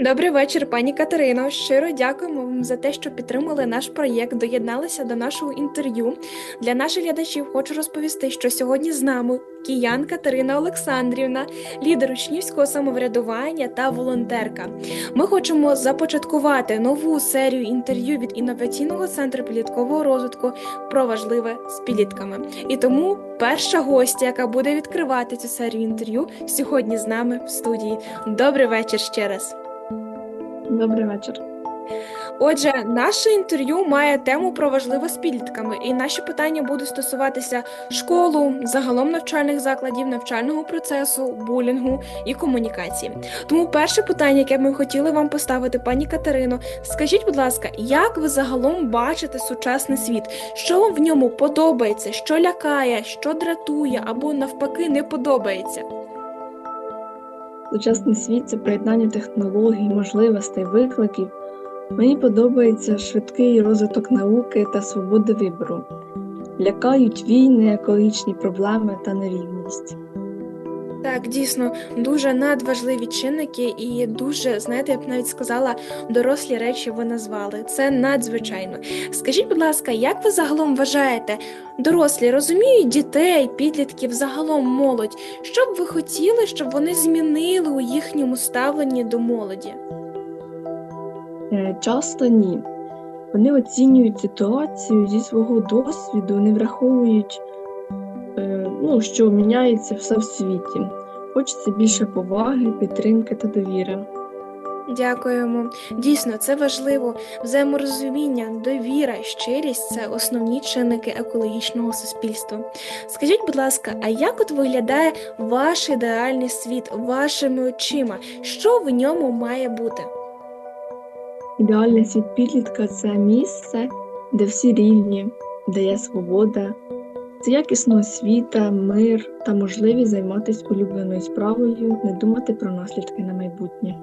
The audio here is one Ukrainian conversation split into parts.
Добрий вечір, пані Катерино. Щиро дякуємо вам за те, що підтримали наш проєкт, доєдналися до нашого інтерв'ю. Для наших глядачів хочу розповісти, що сьогодні з нами киян Катерина Олександрівна, лідер учнівського самоврядування та волонтерка. Ми хочемо започаткувати нову серію інтерв'ю від інноваційного центру підліткового розвитку про важливе з підлітками. І тому перша гостя, яка буде відкривати цю серію інтерв'ю, сьогодні з нами в студії. Добрий вечір ще раз. Добрий вечір. Отже, наше інтерв'ю має тему про важливе з підлітками, і наші питання будуть стосуватися школу, загалом навчальних закладів, навчального процесу, булінгу і комунікації. Тому перше питання, яке ми хотіли вам поставити, пані Катерино, скажіть, будь ласка, як ви загалом бачите сучасний світ? Що вам в ньому подобається, що лякає, що дратує або навпаки не подобається? Сучасний світ це поєднання технологій, можливостей, викликів. Мені подобається швидкий розвиток науки та свободи вибору. Лякають війни, екологічні проблеми та нерівність. Так, дійсно, дуже надважливі чинники і дуже, знаєте, я б навіть сказала, дорослі речі ви назвали. Це надзвичайно. Скажіть, будь ласка, як ви загалом вважаєте, дорослі розуміють дітей, підлітків, загалом молодь? Що б ви хотіли, щоб вони змінили у їхньому ставленні до молоді? Е, Часто ні. Вони оцінюють ситуацію зі свого досвіду, не враховують, е, ну, що міняється все в світі. Хочеться більше поваги, підтримки та довіри. Дякуємо. Дійсно, це важливо. Взаєморозуміння, довіра, щирість це основні чинники екологічного суспільства. Скажіть, будь ласка, а як от виглядає ваш ідеальний світ вашими очима? Що в ньому має бути? Ідеальний світ підлітка це місце, де всі рівні, де є свобода, це якісна освіта, мир та можливість займатися улюбленою справою, не думати про наслідки на майбутнє.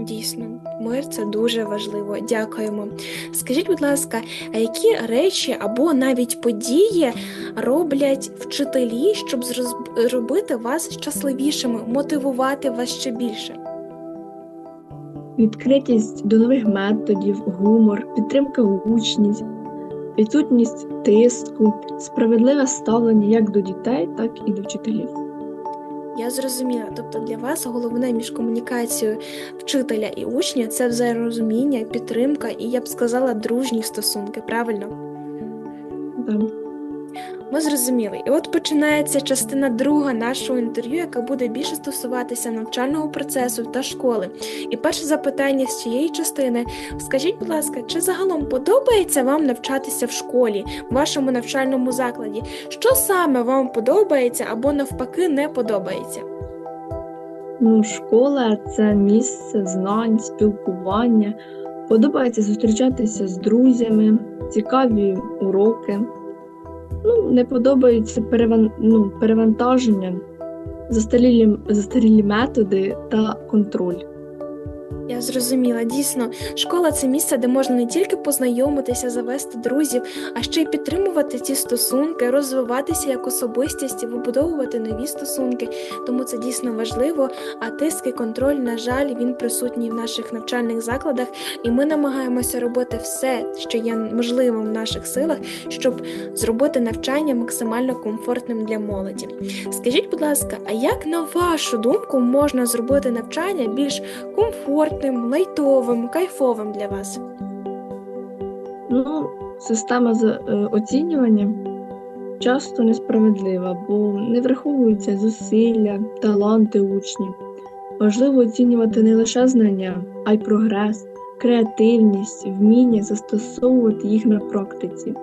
Дійсно, мир це дуже важливо. Дякуємо. Скажіть, будь ласка, а які речі або навіть події роблять вчителі, щоб зробити вас щасливішими, мотивувати вас ще більше? Відкритість до нових методів, гумор, підтримка учнів, відсутність тиску, справедливе ставлення як до дітей, так і до вчителів. Я зрозуміла. Тобто для вас головне між комунікацією вчителя і учня це взаєморозуміння, підтримка і я б сказала дружні стосунки, правильно? Да. Ми зрозуміли. І от починається частина друга нашого інтерв'ю, яка буде більше стосуватися навчального процесу та школи. І перше запитання з цієї частини: скажіть, будь ласка, чи загалом подобається вам навчатися в школі, в вашому навчальному закладі? Що саме вам подобається або навпаки не подобається? Ну, школа це місце знань, спілкування. Подобається зустрічатися з друзями, цікаві уроки. Ну, не подобається переван... ну, перевантаження, застарілі... застарілі методи та контроль. Я зрозуміла, дійсно, школа це місце, де можна не тільки познайомитися, завести друзів, а ще й підтримувати ці стосунки, розвиватися як особистість і вибудовувати нові стосунки. Тому це дійсно важливо. А тиск і контроль, на жаль, він присутній в наших навчальних закладах, і ми намагаємося робити все, що є можливим в наших силах, щоб зробити навчання максимально комфортним для молоді. Скажіть, будь ласка, а як на вашу думку можна зробити навчання більш комфортним? Лайтовим, кайфовим для вас? Ну, система з е, оцінювання часто несправедлива, бо не враховуються зусилля, таланти учнів. Важливо оцінювати не лише знання, а й прогрес, креативність, вміння застосовувати їх на практиці.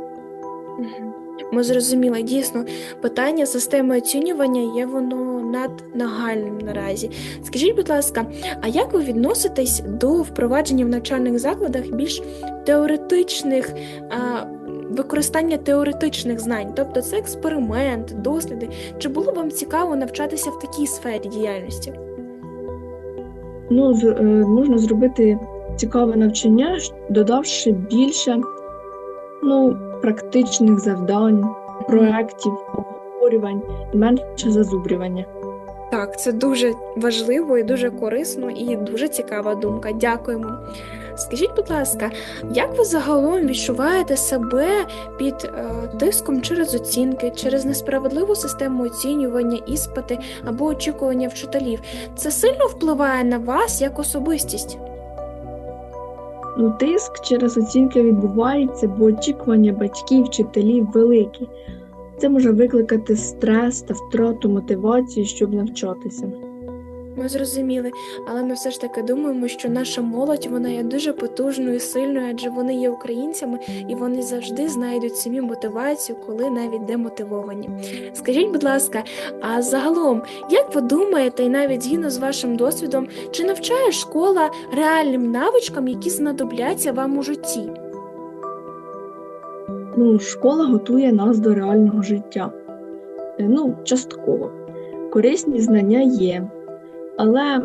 Ми зрозуміли, дійсно, питання системи оцінювання є воно наднагальним наразі. Скажіть, будь ласка, а як ви відноситесь до впровадження в навчальних закладах більш теоретичних а, використання теоретичних знань? Тобто це експеримент, досліди? Чи було вам цікаво навчатися в такій сфері діяльності? Ну, з- е, можна зробити цікаве навчання, додавши більше ну, практичних завдань, проєктів, обговорювань і менше зазубрювання. Так, це дуже важливо і дуже корисно, і дуже цікава думка. Дякуємо. Скажіть, будь ласка, як ви загалом відчуваєте себе під е, тиском через оцінки, через несправедливу систему оцінювання, іспити або очікування вчителів? Це сильно впливає на вас як особистість? Ну, тиск через оцінки відбувається, бо очікування батьків, вчителів великі. Це може викликати стрес та втрату мотивації, щоб навчатися. Ми зрозуміли, але ми все ж таки думаємо, що наша молодь вона є дуже потужною, сильною, адже вони є українцями і вони завжди знайдуть самі мотивацію, коли навіть демотивовані. Скажіть, будь ласка, а загалом, як ви думаєте, і навіть згідно з вашим досвідом, чи навчає школа реальним навичкам, які знадобляться вам у житті? Ну, школа готує нас до реального життя. Е, Ну, частково. Корисні знання є, але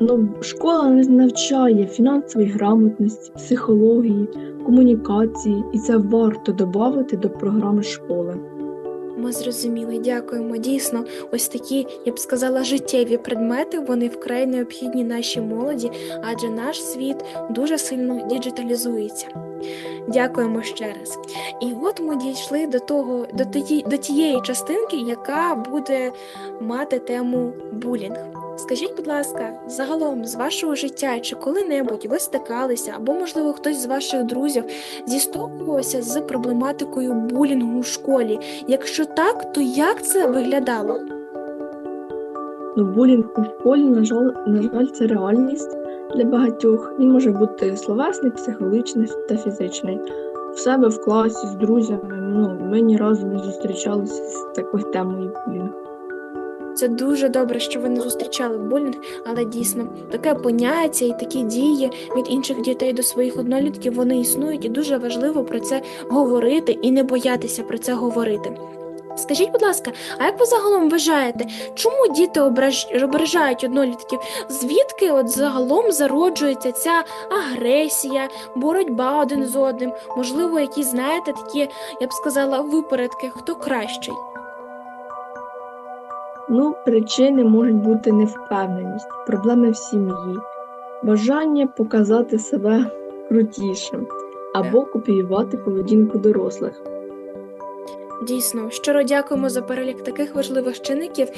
ну, школа не навчає фінансової грамотності, психології, комунікації, і це варто додати до програми школи. Ми зрозуміли, дякуємо. Дійсно, ось такі, я б сказала, життєві предмети вони вкрай необхідні нашій молоді, адже наш світ дуже сильно діджиталізується. Дякуємо ще раз. І от ми дійшли до того, до тієї, до тієї частинки, яка буде мати тему булінг. Скажіть, будь ласка, загалом з вашого життя чи коли-небудь ви стикалися, або, можливо, хтось з ваших друзів зіштовхувався з проблематикою булінгу у школі? Якщо так, то як це виглядало? Ну, булінг у школі, на жаль, на жаль, це реальність для багатьох. Він може бути словесний, психологічний та фізичний. В себе в класі з друзями. Ну, ми ні разу не зустрічалися з такою темою булінг. Це дуже добре, що ви не зустрічали булінг, але дійсно таке поняття і такі дії від інших дітей до своїх однолітків вони існують, і дуже важливо про це говорити і не боятися про це говорити. Скажіть, будь ласка, а як ви загалом вважаєте, чому діти ображають однолітків? Звідки от загалом зароджується ця агресія, боротьба один з одним? Можливо, якісь знаєте такі, я б сказала, випередки, хто кращий? Ну, причини можуть бути невпевненість, проблеми в сім'ї, бажання показати себе крутішим або копіювати поведінку дорослих. Дійсно, щиро дякуємо за перелік таких важливих чинників.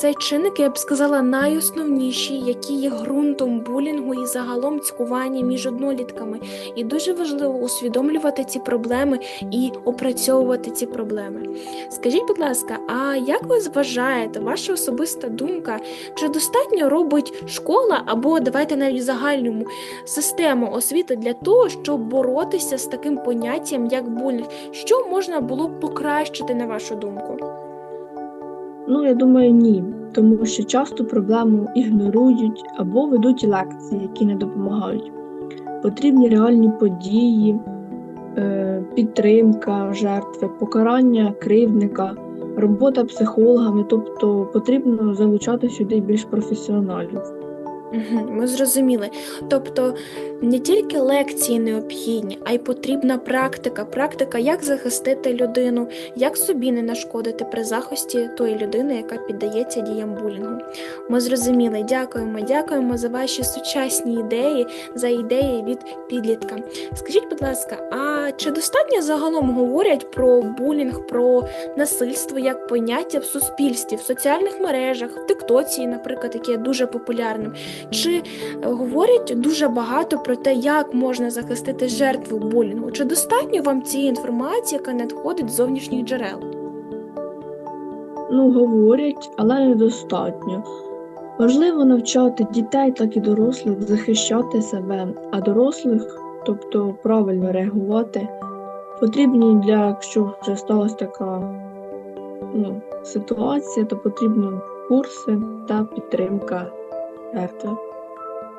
Це чинники, я б сказала, найосновніші, які є ґрунтом булінгу і загалом цькування між однолітками. І дуже важливо усвідомлювати ці проблеми і опрацьовувати ці проблеми. Скажіть, будь ласка, а як ви вважаєте, ваша особиста думка, чи достатньо робить школа або давайте навіть загальному систему освіти для того, щоб боротися з таким поняттям, як булінг? Що можна було покращити, на вашу думку? Ну, я думаю, ні, тому що часто проблему ігнорують або ведуть лекції, які не допомагають. Потрібні реальні події, е, підтримка жертви, покарання кривдника, робота психологами, тобто потрібно залучати сюди більш професіоналів. Ми зрозуміли. Тобто не тільки лекції необхідні, а й потрібна практика. Практика, як захистити людину, як собі не нашкодити при захисті тої людини, яка піддається діям булінгу. Ми зрозуміли. Дякуємо, дякуємо за ваші сучасні ідеї, за ідеї від підлітка. Скажіть, будь ласка, а чи достатньо загалом говорять про булінг, про насильство як поняття в суспільстві, в соціальних мережах, в Тиктоці, наприклад, яке дуже популярним? Чи говорять дуже багато про те, як можна захистити жертву булінгу? Чи достатньо вам цієї інформації, яка надходить з зовнішніх джерел? Ну, говорять, але недостатньо. Важливо навчати дітей, так і дорослих захищати себе, а дорослих, тобто правильно реагувати, потрібні для, якщо вже сталася така ну, ситуація, то потрібно курси та підтримка жертви.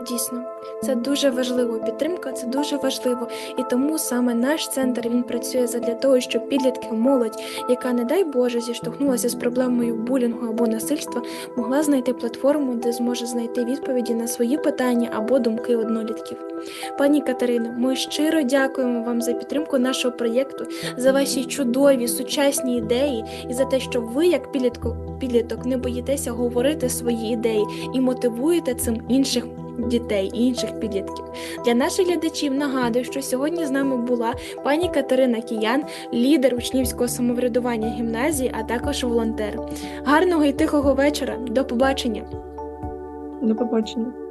Дійсно, це дуже важливо. Підтримка це дуже важливо. І тому саме наш центр він працює задля того, щоб підлітки, молодь, яка, не дай Боже, зіштовхнулася з проблемою булінгу або насильства, могла знайти платформу, де зможе знайти відповіді на свої питання або думки однолітків. Пані Катерино, ми щиро дякуємо вам за підтримку нашого проєкту, за ваші чудові сучасні ідеї і за те, що ви, як підлітко, підліток, не боїтеся говорити свої ідеї і мотивуєте цим інших дітей і інших підлітків. Для наших глядачів нагадую, що сьогодні з нами була пані Катерина Кіян, лідер учнівського самоврядування гімназії, а також волонтер. Гарного і тихого вечора. До побачення! До побачення.